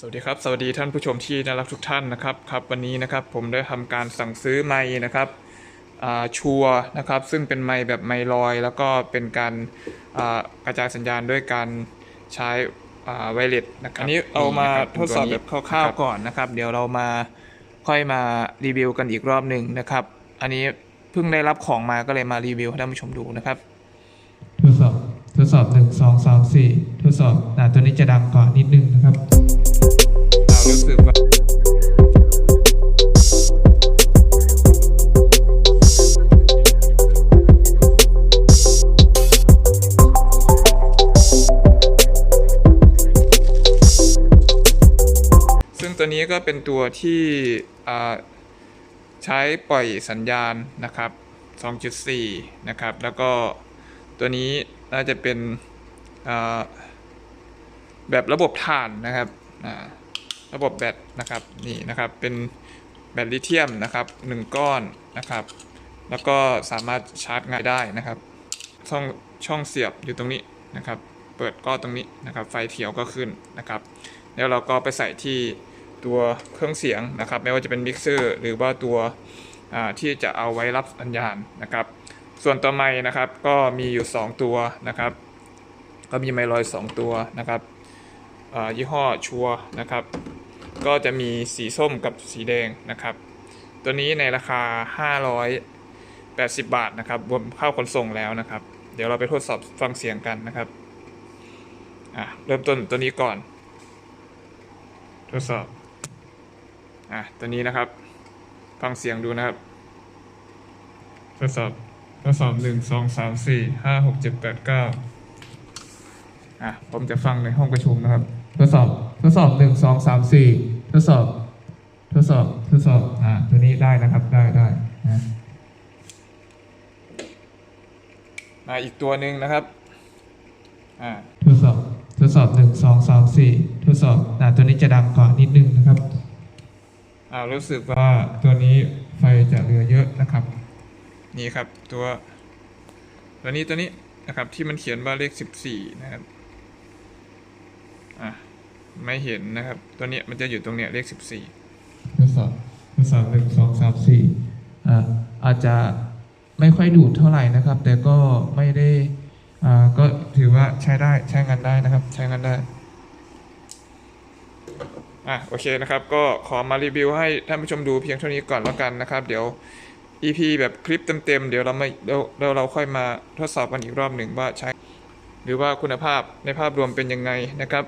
สวัสดีครับ สวัสดีท่านผู้ชมที่น่ารักทุกท่านนะครับครับวันนี้นะครับผมได้ทำการสั่งซื้อไม้นะครับอ่าชัวร์นะครับซึ่งเป็นไม้แบบไม้ลอย แล้วก็เป็นการอ่ากระจายสัญญาณด้วยการใช้ไวเลสนะครับอันนี้เอามาทดสอบแบบคร่าวๆก่อนนะครับ เดี๋ยวเรามาค่อยมารีวิวกันอีกรอบหนึ่งนะครับ อันนี้เพิ่งได้รับของมาก็เลยมารีวิวให้ท่านผู้ชมดูนะครับ ทดสอบทดสอบหนึ่งสองสามสี่ทดสอบอ่าตัวนี้จะดังกว่านิดนึงนะครับ ตัวนี้ก็เป็นตัวที่ใช้ปล่อยสัญญาณนะครับ 2.4 นะครับ แล้วก็ตัวนี้น่าจะเป็นแบบระบบถ่านนะครับระบบแบตนะครับนี่นะครับเป็นแบตลิเธียมนะครับหนึ่งก้อนนะครับ แล้วก็สามารถชาร์จง่ายได้นะครับช่องช่องเสียบอยู่ตรงนี้นะครับ เปิดก็ตรงนี้นะครับ ไฟเขียวก็ขึ้นนะครับ แล้วเราก็ไปใส่ที่ ตัวเครื่องเสียงนะครับ ไม่ว่าจะเป็นมิกเซอร์หรือว่าตัวที่จะเอาไว้รับสัญญาณนะครับ ส่วนตัวไม้นะครับก็มีอยู่ 2 ตัวนะครับ ก็มีไม้ลอย 2 ตัวนะครับยี่ห้อชัวนะครับ ก็จะมีสีส้มกับสีแดงนะครับ ตัวนี้ในราคา 580 บาทนะครับรวมค่าขนส่งแล้วนะครับ เดี๋ยวเราไปทดสอบฟังเสียงกันนะครับเริ่มต้นตัวนี้ก่อน ทดสอบ อะตัวนี้นะครับ ฟังเสียงดูนะครับ ทดสอบทดสอบหนึ่งสองสามสี่ห้าหกเจ็ดแปดเก้าอะผมจะฟังในห้องประชุมนะครับ ทดสอบทดสอบหนึ่งสองสามสี่ทดสอบ ทดสอบทดสอบอ่าตัวนี้ได้นะครับได้ได้นะมาอีกตัวหนึ่งนะครับอ่าทดสอบทดสอบหนึ่งสองสามสี่ทดสอบอ่าตัวนี้จะดังกว่านิดนึงนะครับอ่า รู้สึกว่าว่าตัวนี้ไฟจะเหลือเยอะนะครับ นี่ครับตัวตัวนี้ตัวนี้นะครับที่มันเขียนว่าเลขสิบสี่นะครับอะไม่เห็นนะครับ ตัวเนี้ยมันจะอยู่ตรงเนี้ยเลขสิบสี่ทดสอบทดสอบหนึ่งสองสามสี่อ่าอาจจะไม่ค่อยดูดเท่าไหร่นะครับ แต่ก็ไม่ได้อ่าก็ถือว่าใช้ได้ใช้งานได้นะครับ ใช้งานได้ อะโอเคนะครับ ก็ขอมารีวิวให้ท่านผู้ชมดูเพียงเท่านี้ก่อนแล้วกันนะครับ เดี๋ยว EP แบบคลิปเต็มๆ เดี๋ยวเราไม่เดี๋ยวเดี๋ยวเราค่อยมาทดสอบกันอีกรอบหนึ่งว่าใช้ หรือว่าคุณภาพในภาพรวมเป็นยังไงนะครับ